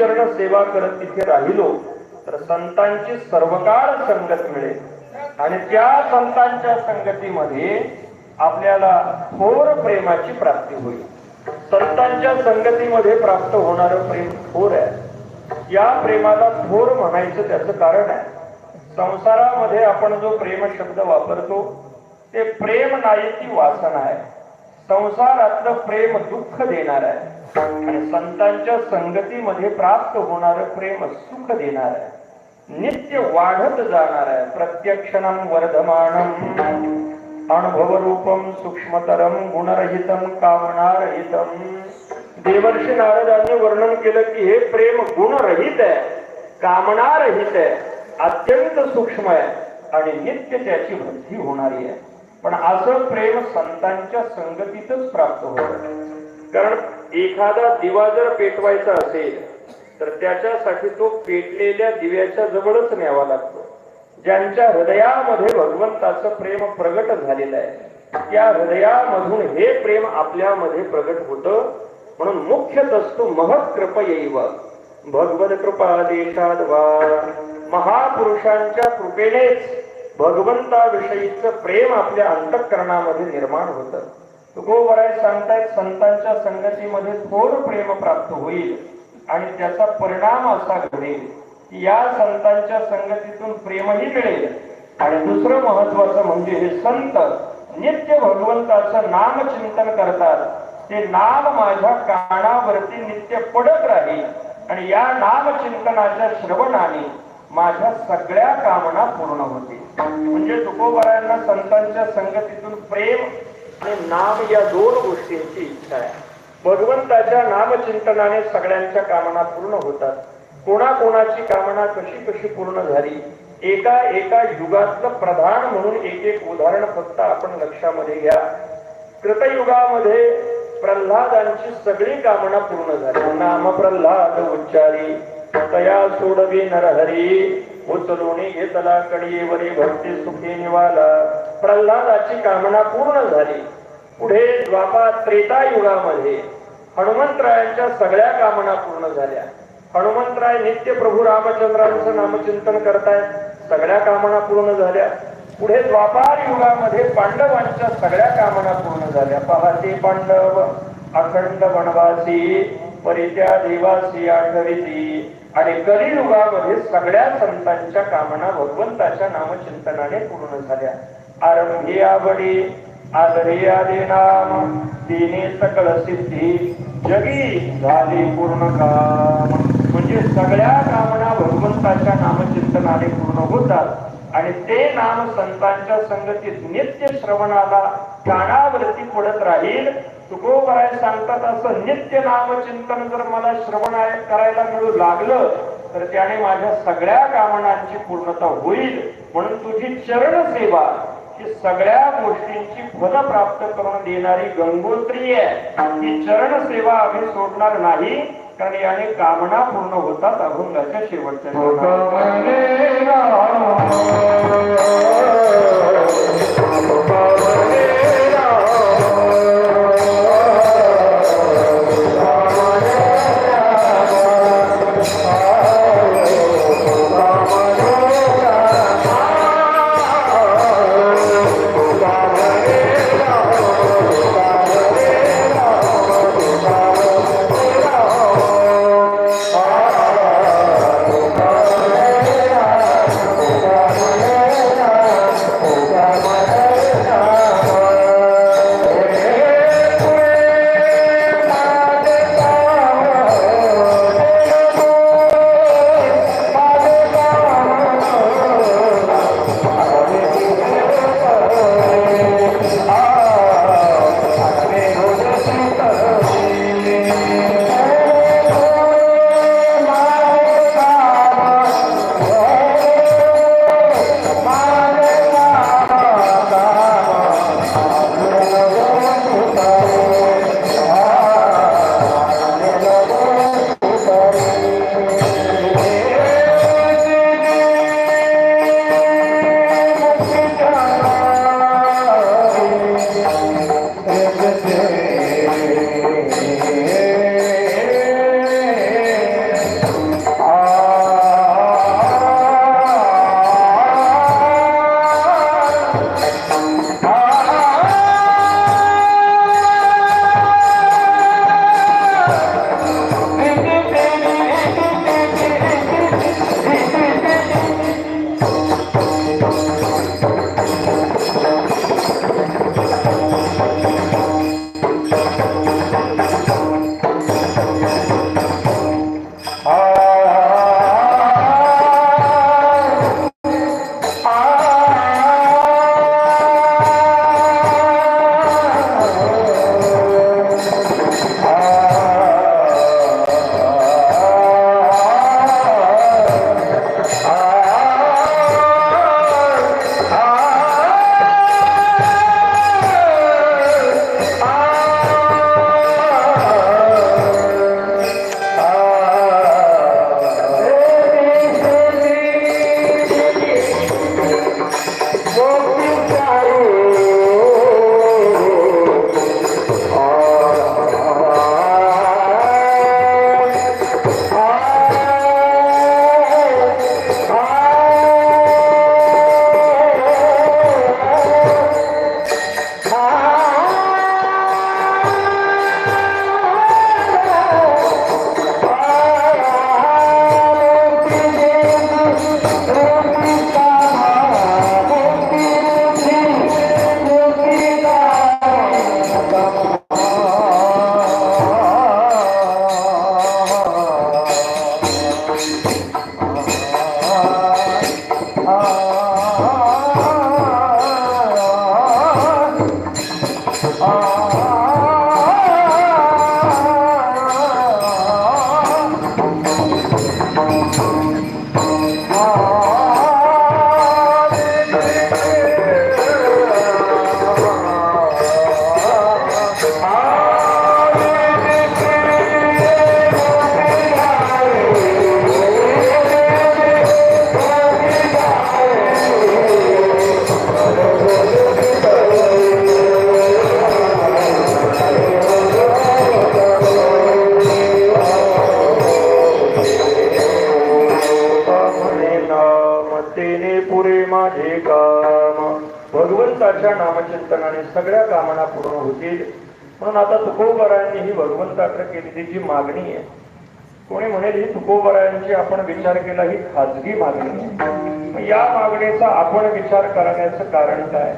गुरुचरण सेवा करत तिथे राहिलो तर संतांची सर्वकार संगत मिळेल. आणि त्या संतांच्या संगतीमध्ये आपल्याला थोर प्रेमाची प्राप्ती होईल. संतांच्या संगतीमध्ये प्राप्त होणार प्रेम थोर आहे. या प्रेमाला थोर म्हणायचं त्याचं कारण आहे. संसारामध्ये आपण जो प्रेम शब्द वापरतो ते प्रेम नाही ती वासना आहे. संसारातलं प्रेम दुःख देणार आहे. आणि संतांच्या संगतीमध्ये प्राप्त होणार प्रेम सुख देणार आहे. नित्य वाढत जाणार आहे. प्रत्यक्षणम वर्धमानम अनुभव रूपम सूक्ष्मतरम गुणरहितम कामनारहितम देवर्षी नारदांनी वर्णन केलं की हे प्रेम गुणरहित आहे. कामनारहित आहे. अत्यंत सूक्ष्म आहे. आणि नित्य त्याची वृद्धी होणारी आहे. पण असं प्रेम संतांच्या संगतीतच प्राप्त होत. कारण एखादा दिवा जर पेटवायचा असेल तर त्याच्यासाठी तो पेटलेल्या दिव्याच्या जवळच न्यावा लागतो. ज्यांच्या हृदयामध्ये भगवंताचं प्रेम प्रगट झालेलं आहे त्या हृदयामधून हे प्रेम आपल्यामध्ये प्रगट होत. म्हणून मुख्य तस्तू महत् कृप येईव भगवत कृपा देशात वा. महापुरुषांच्या कृपेनेच भगवंताविषयीचं प्रेम आपल्या अंतःकरणामध्ये निर्माण होतं. तुकोबराय सांगतायत संतांच्या संगतीमध्ये थोर प्रेम प्राप्त होईल आणि त्याचा परिणाम असा घडेल की या संतांच्या संगतीतून प्रेमही मिळेल. आणि दुसरं महत्वाचं म्हणजे हे संत नित्य भगवंताचं नाम चिंतन करतात. ते नाम माझ्या कानावरती नित्य पडत राहील. आणि या नाम चिंतनाच्या श्रवणाने माझ्या सगळ्या कामना पूर्ण होतील. म्हणजे तुकोबरायांना संतांच्या संगतीतून प्रेम आणि नाम या दोन गोष्टींची इच्छा आहे. भगवंताच्या नामचिंतनाने सगळ्यांच्या कामना पूर्ण होतात. कोणाकोणाची कामना कशी कशी पूर्ण झाली? एका एका युगातलं प्रधान म्हणून एक एक उदाहरण फक्त आपण लक्षामध्ये घ्या. कृतयुगामध्ये प्रल्हादांची सगळी कामना पूर्ण झाली. नाम प्रल्हाद उच्चारी तया सोडवी नरहरी. उचलून घेतला कडीवरी भक्ती सुखी निवाला. प्रल्हादाची कामना पूर्ण झाली. पुढे द्वापा त्रेता युगामध्ये हनुमंतरायांच्या सगळ्या कामना पूर्ण झाल्या. हनुमंतराय नित्य प्रभू रामचंद्रांचं नामचिंतन करतायत. सगळ्या कामना पूर्ण झाल्या. पुढे द्वापार युगामध्ये पांडवांच्या सगळ्या कामना पूर्ण झाल्या. पहाते पांडव अखंड वनवासी परित्या देवासी आठविती आणि कलियुगामध्ये सगळ्या संतांच्या कामना भगवंताच्या नामचिंतनाने पूर्ण झाल्या. आरंभी आवडी आदे नाम तिने सकळ सिद्धी जगी झाली पूर्ण काम. म्हणजे सगळ्या कामना भगवंताच्या नामचिंतनाने पूर्ण होतात. आणि ते नाम संतांच्या संगतीत नित्य श्रवणाला कानावरती पडत राहील तुकोबराय सांगतात असं नित्य नामचिंतन जर मला श्रवण करायला मिळू लागलं तर त्याने माझ्या सगळ्या कामनांची पूर्णता होईल. म्हणून तुझी चरण सेवा ही सगळ्या गोष्टींची फल प्राप्त करून देणारी गंगोत्री आहे. ही चरण सेवा आम्ही सोडणार नाही कारण याने कामना पूर्ण होतात अभंगाच्या शेवटच्या भगवंताच्या नामचिंतनाने सगळ्या कामना पूर्ण होतील. म्हणून आता तुकोबरायांनी ही भगवंताकडे केलेली जी मागणी आहे. कोणी म्हणेल ही तुकोबरायांची आपण विचार केला ही खाजगी मागणी आहे. या मागणीचा आपण विचार करण्याचं कारण काय?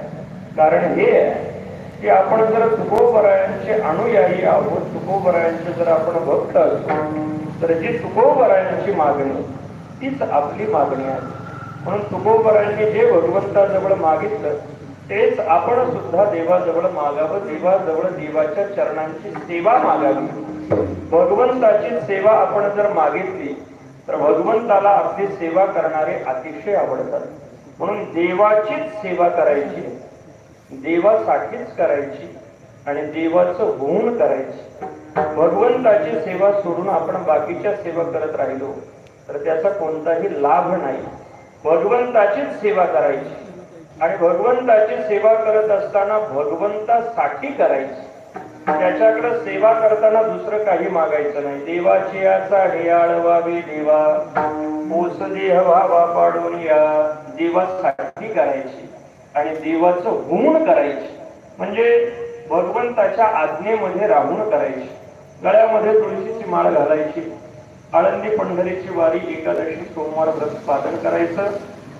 कारण हे आहे की आपण जर तुकोबरायांचे अनुयायी आहोत तुकोबरायांचे जर आपण भक्त असतो तर जी तुकोबरायांची मागणी तीच आपली मागणी आहे. म्हणून तुकोबरायांनी जे भगवंताजवळ मागितलं तेच आपण सुद्धा देवाजवळ मागावं देवाजवळ देवाच्या चरणांची सेवा मागावी. भगवंताची सेवा आपण जर मागितली तर भगवंताला आपली सेवा करणारे अतिशय आवडतात. म्हणून देवाचीच सेवा करायची देवासाठीच करायची आणि देवाचं होऊन करायची. भगवंताची सेवा सोडून आपण बाकीच्या सेवा करत राहिलो तर त्याचा कोणताही लाभ नाही. भगवंताचीच सेवा करायची. आणि भगवंताची सेवा करत असताना भगवंतासाठी करायची. त्याच्याकडे सेवा करताना दुसरं काही मागायचं नाही. देवाची याचा आळवावी देवा. पोस देह व्हावा पाडून या. देवासाठी करायची. आणि देवाचं गुण करायची. म्हणजे भगवंताच्या आज्ञेमध्ये राहून करायची. गळ्यामध्ये तुळशीची माळ घालायची. आळंदी पंढरीची वारी एकादशी सोमवार व्रत पालन करायचं.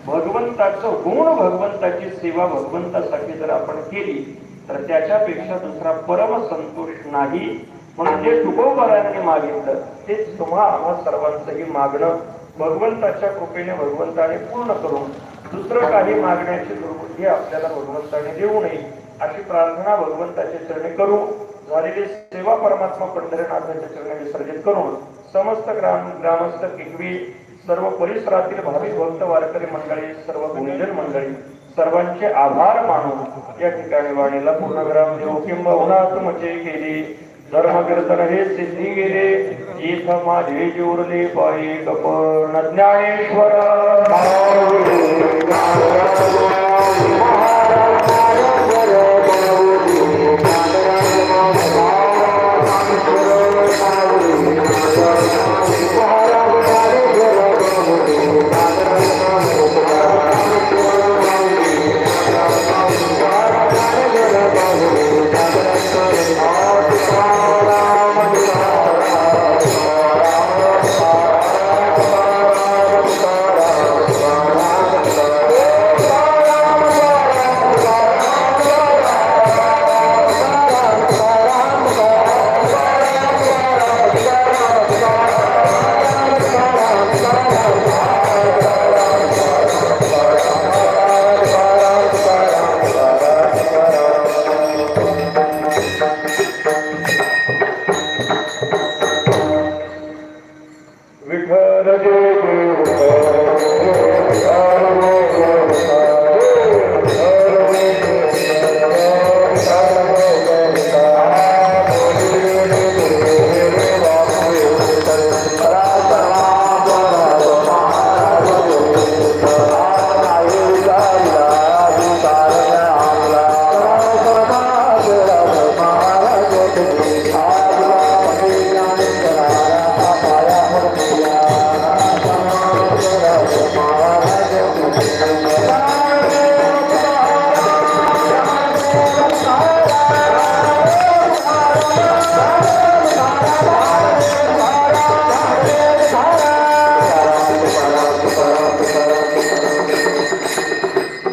भगवंताचं गुण भगवंताची सेवा भगवंतासाठी जर आपण केली तर त्याच्यापेक्षा दुसरा परम संतोष नाही. म्हणून जे तुकोबरांनी मागितलं तेच तुम्हा आम्हा सर्वांचंही मागणं. भगवंताच्या कृपेने भगवंताने पूर्ण करून दुसरं काही मागण्याची दुर्बुद्धी आपल्याला भगवंताने देऊ नये अशी प्रार्थना भगवंताच्या चरणी करू झालेली सेवा परमात्मा पंढरीनाथाच्या चरणी विसर्जित करून समस्त ग्राम ग्रामस्थ किकवी सर्व परिसरातील भाविक भक्त वारकरी मंडळी सर्व गुणजन मंडळी सर्वांचे आभार मानून या ठिकाणी वाणीला पूर्णग्राम देऊ. किंबहुना तुमचे केले धर्मकीर्तन हे सिद्धी गेले. इथ माझे जोरले पायी कपर्ण ज्ञानेश्वर.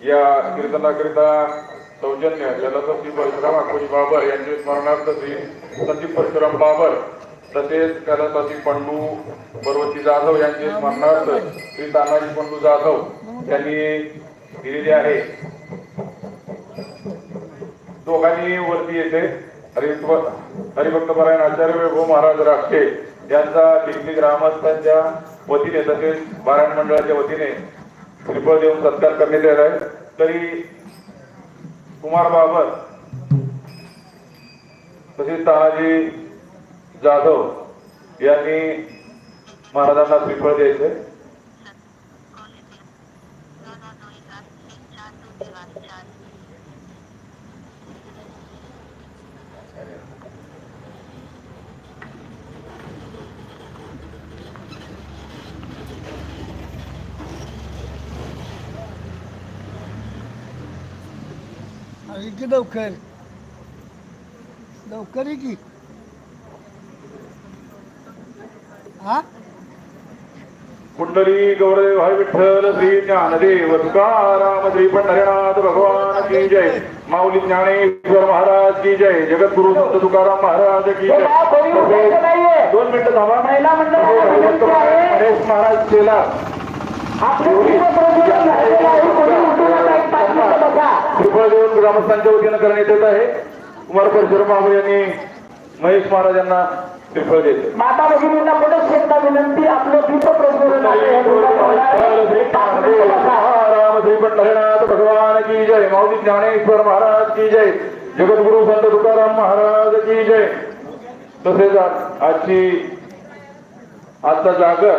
या कीर्तनाकरिता सौजन्य जलद श्री परशुराम आकोजी बाबर यांचे स्मरणार्थ श्री सचिव परशुराम बाबर तसेच कैलासाची पंडू पर्वती जाधव यांचे स्मरणार्थ श्री तानाजी पंडू जाधव यांनी दिलेली आहे. दोघांनी वरती येते. हरिभक्त हरिभक्तपरायण आचार्य वैभव महाराज राष्ट्रे यांचा दिल्ली ग्रामस्थांच्या वतीने तसेच बारायण मंडळाच्या वतीने श्रीफळ देऊन सत्कार करण्यात येत आहे. तरी कुमार बाबर तसेच तानाजी जाधव यांनी महाराजांना श्रीफळ द्यायचे. अरे की लवकर. लवकर ये की. हा? कुंडली गौरदेव हरी विठ्ठल श्री ज्ञानदेव तुकाराम श्री पंढरीनाथ भगवान की जय. माऊली ज्ञानेश्वर महाराज की जय. जगद्गुरु संत तुकाराम महाराज की जय. दोन मिनिटं थांबा. आहे. महाराज केला आपले पूर्व प्रज्वलन झालेलं आहे कोणी उठू नका एक पाच मिनिटं कृपा देऊन ग्रामस्थांच्या वतीनं करण्यात येत आहे. कुमार परशुराम बाबू यांनी महेश महाराजांना श्रीफळ देते माता भगिनींना पुढे एकदा विनंती आपलं दीप पंढरीनाथ भगवान की जय. माऊली ज्ञानेश्वर महाराज की जय. जगद्गुरु संत तुकाराम महाराज की जय. तसेच आजची आजचा जागर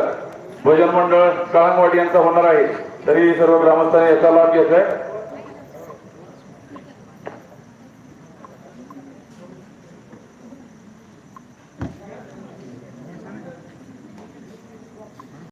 भजन मंडळ काळंगवाडी यांचा होणार आहे. तरी सर्व ग्रामस्थांनी याचा लाभ घ्यायचा आहे.